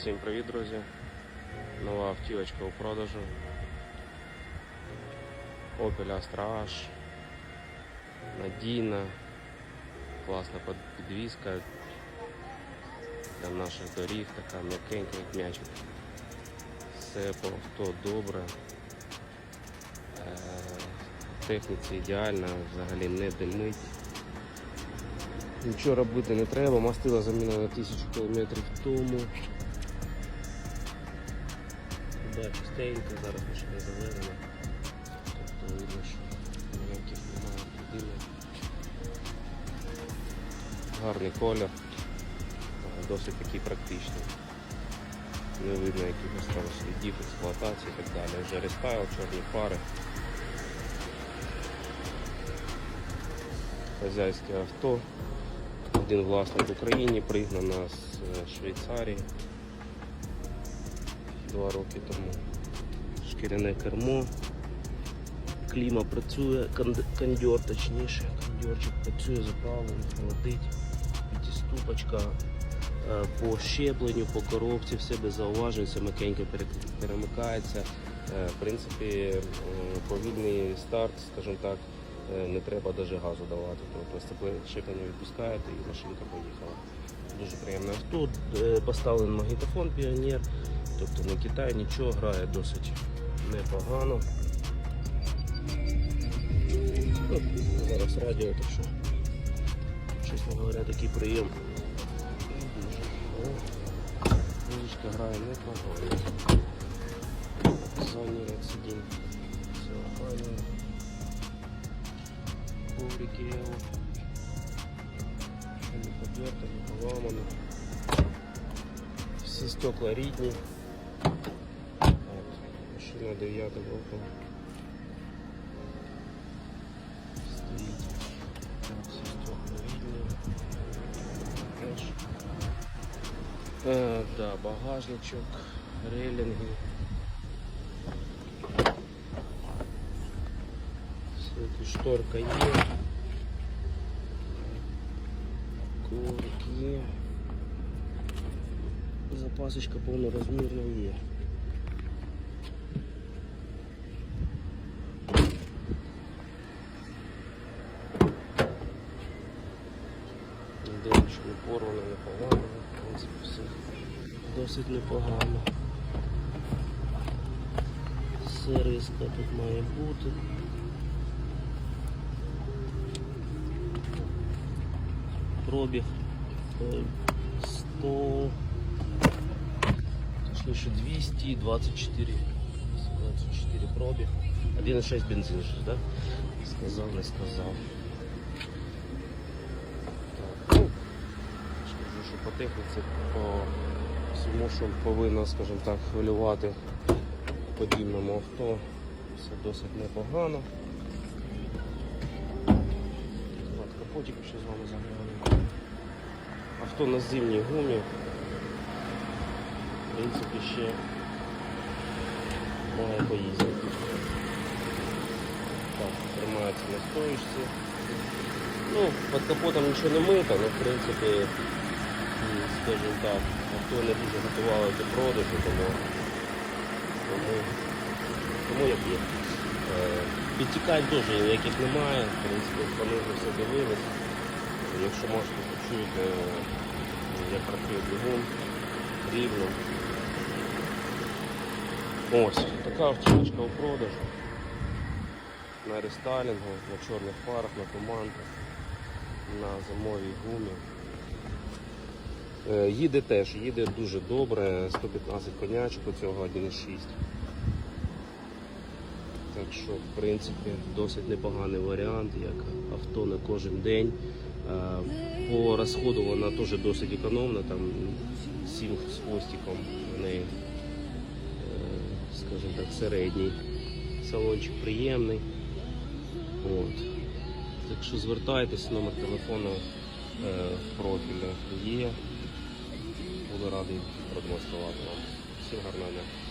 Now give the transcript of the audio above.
Всім привіт, друзі! Нова автівочка у продажу. Opel Astra H. Надійна, класна підвізка для наших доріг, така м'якенька, як м'ячик. Все по добре. Е, Техніці ідеальна, взагалі не димить. Нічого робити не треба, мастила замінена тисячу кілометрів тому. Да, чистенько, зараз машина заведена. Тобто видно, що ніяких немає людини. Гарний колір, досить такий практичний. Не видно якихось там слідів експлуатації і так далі. Вже рестайл, чорні фари. Хазяйське авто. Один власник в Україні пригнана з е, Швейцарії два роки тому. Шкіряне кермо. Кліма працює, кондьор точніше, кондьорчик працює заправлений, холодить, п'ятиступочка. Е, По щепленню, по коробці, все без зауважень, все м'якенько перемикається. Е, В принципі, повільний старт, скажімо так, е, не треба навіть газу давати. Тобто щеплення відпускаєте і машинка поїхала. Дуже приємне авто. Е, Поставлений магнітофон Піонер, тобто не Китай, нічого, грає досить непогано. Ну, зараз радіо, так що, чесно говоря, такий. О, Музичка грає непогано. Ряд сидінь. Все файно. Коврики його. Не подерто, не поламано. Всі стекла рідні. Так, машина 9 року. Стоїть. Так, всі стекла рідні. Теж. Е, да, багажничок, рейлінги. Все, шторка є. Коврик є. Запасочка повнорозмірна є. Порвано, не поламано, в принципі, все досить непогано. Сервіска тут має бути. Пробіг е, 100, точніше 224, 24 пробіг. 1,6 бензин же, да? Сказав, не сказав. Так, ну, скажу, що по техніці, по всьому, що повинно, скажімо так, хвилювати подібному авто, все досить непогано. Капотик ще з вами заглянемо. Авто на зимній гумі. В принципі, ще має поїздити. Так, тримається на стоїчці. Ну, під капотом нічого не мито, але в принципі, скажімо так, авто не дуже готували до продажу, тому, тому, тому як є. Е, Підтікань дуже ніяких немає, в принципі, понизу все дивились. Якщо можете почуєте, як працює двигун, рівно. Ось, така автівочка у продажу. На рестайлінгу, на чорних фарах, на туманках, на зимовій гумі. Е, Їде теж, їде дуже добре, 115 конячок у цього 1,6. Так що, в принципі, досить непоганий варіант, як авто на кожен день. Е, По розходу вона теж досить економна, там 7 з хвостиком в неї, е, скажімо так, середній. Салончик приємний. От. Так що звертайтесь, номер телефону в профілі є. Буду радий продемонструвати вам. Всім гарного дня.